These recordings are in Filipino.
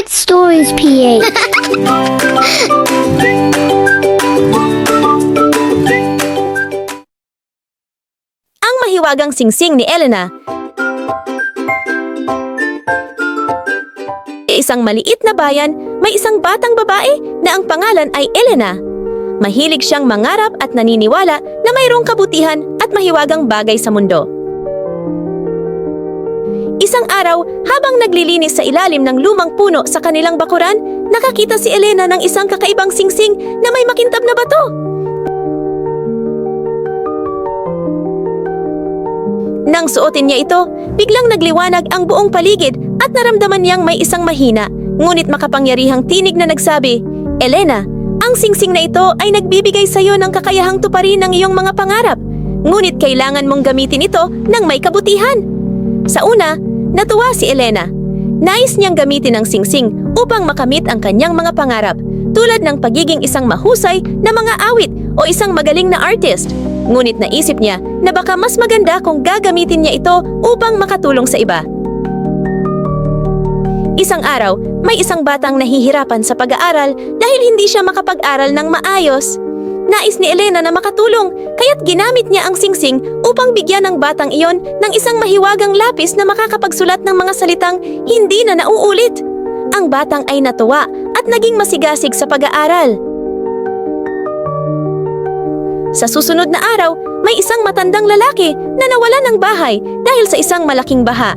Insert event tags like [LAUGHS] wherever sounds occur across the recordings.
Hit Stories PH. [LAUGHS] Ang mahiwagang singsing ni Elena isang maliit na bayan, may isang batang babae na ang pangalan ay Elena. Mahilig siyang mangarap at naniniwala na mayroong kabutihan at mahiwagang bagay sa mundo. Isang araw, habang naglilinis sa ilalim ng lumang puno sa kanilang bakuran, nakakita si Elena ng isang kakaibang singsing na may makintab na bato. Nang suotin niya ito, biglang nagliwanag ang buong paligid at naramdaman niyang may isang mahina, ngunit makapangyarihang tinig na nagsabi, Elena, ang singsing na ito ay nagbibigay sa iyo ng kakayahang tuparin ang iyong mga pangarap, ngunit kailangan mong gamitin ito ng may kabutihan. Sa una, natuwa si Elena. Nais niyang gamitin ang singsing upang makamit ang kanyang mga pangarap, tulad ng pagiging isang mahusay na mga awit o isang magaling na artist. Ngunit naisip niya na baka mas maganda kung gagamitin niya ito upang makatulong sa iba. Isang araw, may isang batang nahihirapan sa pag-aaral dahil hindi siya makapag-aral ng maayos. Nais ni Elena na makatulong, kaya't ginamit niya ang singsing upang bigyan ng batang iyon ng isang mahiwagang lapis na makakapagsulat ng mga salitang hindi na nauulit. Ang batang ay natuwa at naging masigasig sa pag-aaral. Sa susunod na araw, may isang matandang lalaki na nawala ng bahay dahil sa isang malaking baha.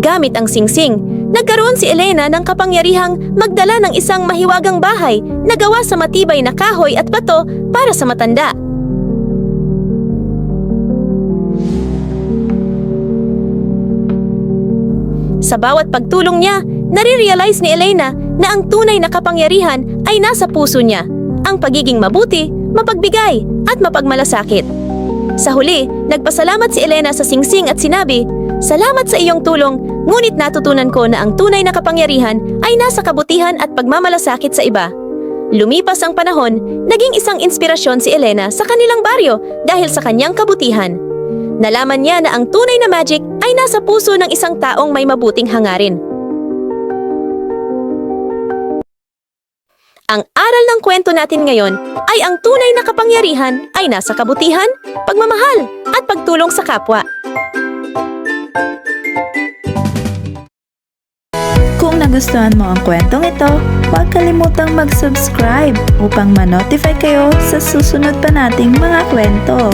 Gamit ang singsing, nagkaroon si Elena ng kapangyarihang magdala ng isang mahiwagang bahay na gawa sa matibay na kahoy at bato para sa matanda. Sa bawat pagtulong niya, nare-realize ni Elena na ang tunay na kapangyarihan ay nasa puso niya, ang pagiging mabuti, mapagbigay, at mapagmalasakit. Sa huli, nagpasalamat si Elena sa singsing at sinabi, Salamat sa iyong tulong, ngunit natutunan ko na ang tunay na kapangyarihan ay nasa kabutihan at pagmamalasakit sa iba. Lumipas ang panahon, naging isang inspirasyon si Elena sa kanilang baryo dahil sa kanyang kabutihan. Nalaman niya na ang tunay na magic ay nasa puso ng isang taong may mabuting hangarin. Ang aral ng kwento natin ngayon ay ang tunay na kapangyarihan ay nasa kabutihan, pagmamahal, at pagtulong sa kapwa. Kung nagustuhan mo ang kwentong ito, huwag kalimutang mag-subscribe upang ma-notify kayo sa susunod pa nating mga kwento.